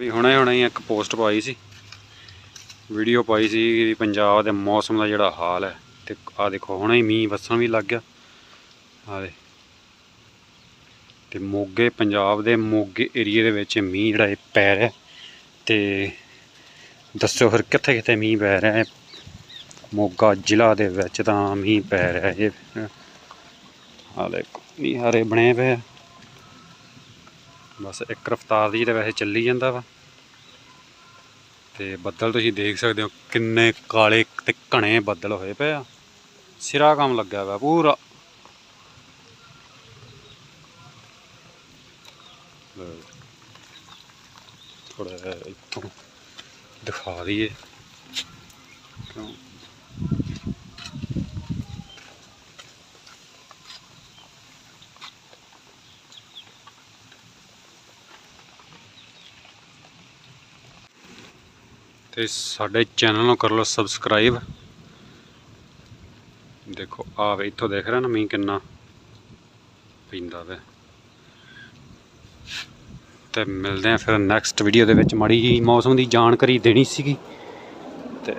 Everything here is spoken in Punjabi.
ਵੀ ਹੁਣੇ ਹੁਣੇ ਹੀ ਇੱਕ ਪੋਸਟ ਪਾਈ ਸੀ। ਵੀਡੀਓ ਪਾਈ ਸੀ ਵੀ ਪੰਜਾਬ ਦੇ ਮੌਸਮ ਦਾ ਜਿਹੜਾ ਹਾਲ ਹੈ ਤੇ ਆ ਦੇਖੋ ਹੁਣੇ ਹੀ ਮੀਂਹ ਵਸਣ ਵੀ ਲੱਗ ਗਿਆ। ਆ ਦੇ ਤੇ ਮੋਗੇ, ਪੰਜਾਬ ਦੇ ਮੋਗੇ ਏਰੀਏ ਦੇ ਵਿੱਚ ਮੀਂਹ ਜਿਹੜਾ ਇਹ ਪੈ ਰਿਹਾ ਤੇ ਦੱਸੋ ਫਿਰ ਕਿੱਥੇ ਕਿੱਥੇ ਮੀਂਹ ਪੈ ਰਿਹਾ ਹੈ? ਮੋਗਾ ਜ਼ਿਲ੍ਹਾ ਦੇ ਵਿੱਚ ਤਾਂ ਮੀਂਹ ਪੈ ਰਿਹਾ ਇਹ ਆ ਮੀਂਹ ਹਾਰੇ ਬਣੇ ਪਏ ਬਸ ਇੱਕ ਰਫਤਾਰ ਦੀ ਤੇ ਵੈਸੇ ਚੱਲੀ ਜਾਂਦਾ ਵਾ। ਤੇ ਬੱਦਲ ਤੁਸੀਂ ਦੇਖ ਸਕਦੇ ਹੋ ਕਿੰਨੇ ਕਾਲੇ ਤੇ ਘਣੇ ਬੱਦਲ ਹੋਏ ਪਏ ਆ। ਸਿਰਾ ਕੰਮ ਲੱਗਿਆ ਵਾ ਪੂਰਾ। ਥੋੜਾ ਇੱਥੋਂ ਦਿਖਾ ਦਈਏ। ਕਿਉਂ? ਤੇ ਸਾਡੇ ਚੈਨਲ ਨੂੰ ਕਰ ਲਓ ਸਬਸਕ੍ਰਾਈਬ। ਦੇਖੋ ਆ ਵੇ, ਇੱਥੋਂ ਦੇਖ ਰਹੇ ਨਾ ਮੀਂਹ ਕਿੰਨਾ ਪੈਂਦਾ ਵੇ। ਤੇ ਮਿਲਦੇ ਆ ਫਿਰ ਨੈਕਸਟ ਵੀਡੀਓ ਦੇ ਵਿੱਚ। ਮਾੜੀ ਜੀ ਮੌਸਮ ਦੀ ਜਾਣਕਾਰੀ ਦੇਣੀ ਸੀਗੀ। ਤੇ